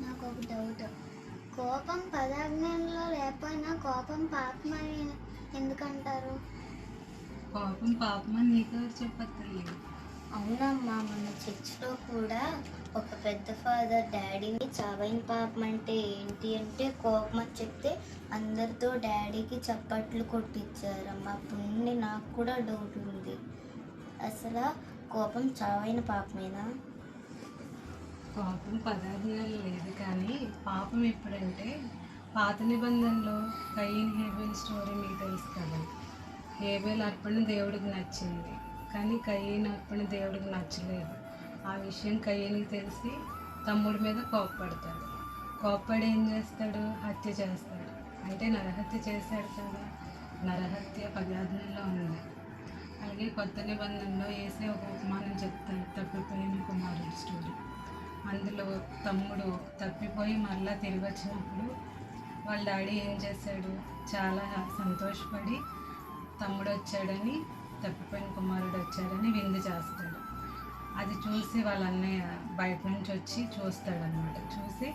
నాకు ఒక డౌట్ కోపం పదాజ్ఞంలో లేకపోయినా కోపం పాపమని ఎందుకంటారు? పాపం పాపమని నీకు చెప్పత్తుంది అవునమ్మా మన చర్చిలో కూడా ఒక పెద్ద ఫాదర్ డాడీని చావైన పాపం అంటే ఏంటి అంటే కోపం అని చెప్తే అందరితో డాడీకి చప్పట్లు కొట్టించారమ్మా. అప్పటి నుండి నాకు కూడా డౌట్ ఉంది. అసలు కోపం చావైన పాపమేనా? పాపం పదార్థాలు లేదు కానీ పాపం ఎప్పుడంటే పాత నిబంధనలో కయ్యన్ హేబెల్ స్టోరీ మీకు తెలుసు కదా. హేబెల్ అర్పణ దేవుడికి నచ్చింది కానీ కయ్యన్ అర్పణ దేవుడికి నచ్చలేదు. ఆ విషయం కయ్యనికి తెలిసి తమ్ముడి మీద కోప్పడతాడు. కోప్పడి ఏం చేస్తాడు? హత్య చేస్తాడు. అంటే నరహత్య చేశాడు కదా. నరహత్య పదార్థంలో ఉంది. అలాగే కొత్త నిబంధనలో వేసే ఒక తమ్ముడు తప్పిపోయి మళ్ళా తిరిగి వచ్చినప్పుడు వాళ్ళ డాడీ ఏం చేశాడు? చాలా సంతోషపడి తమ్ముడు వచ్చాడని తప్పిపోయిన కుమారుడు వచ్చాడని విందు చేస్తాడు. అది చూసి వాళ్ళ అన్నయ్య బయట నుంచి వచ్చి చూస్తాడనమాట చూసి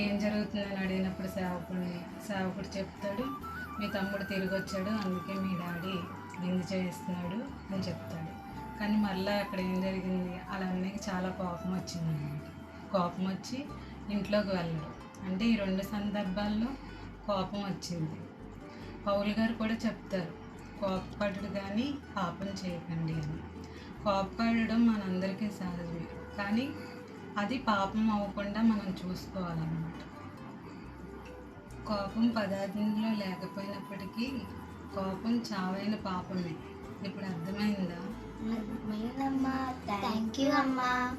ఏం జరుగుతుందని అడిగినప్పుడు సేవకుడిని సేవకుడు చెప్తాడు మీ తమ్ముడు తిరిగి వచ్చాడు అందుకే మీ డాడీ విందు చేస్తున్నాడు అని చెప్తాడు. కానీ మళ్ళీ అక్కడ ఏం జరిగింది? వాళ్ళ అన్నయ్యకి చాలా కోపం వచ్చింది కోపం వచ్చి ఇంట్లోకి వెళ్ళడు. అంటే ఈ రెండు సందర్భాల్లో కోపం వచ్చింది. పౌల్ గారు కూడా చెప్తారు కోపపడడు కానీ పాపం చేయకండి అని. కోపపడడం మనందరికీ సహజమే కానీ అది పాపం అవ్వకుండా మనం చూసుకోవాలన్నమాట. కోపం పదార్థంలో లేకపోయినప్పటికీ కోపం చావైన పాపమే. ఇప్పుడు అర్థమైందా? అమ్మా థ్యాంక్ యూ అమ్మా.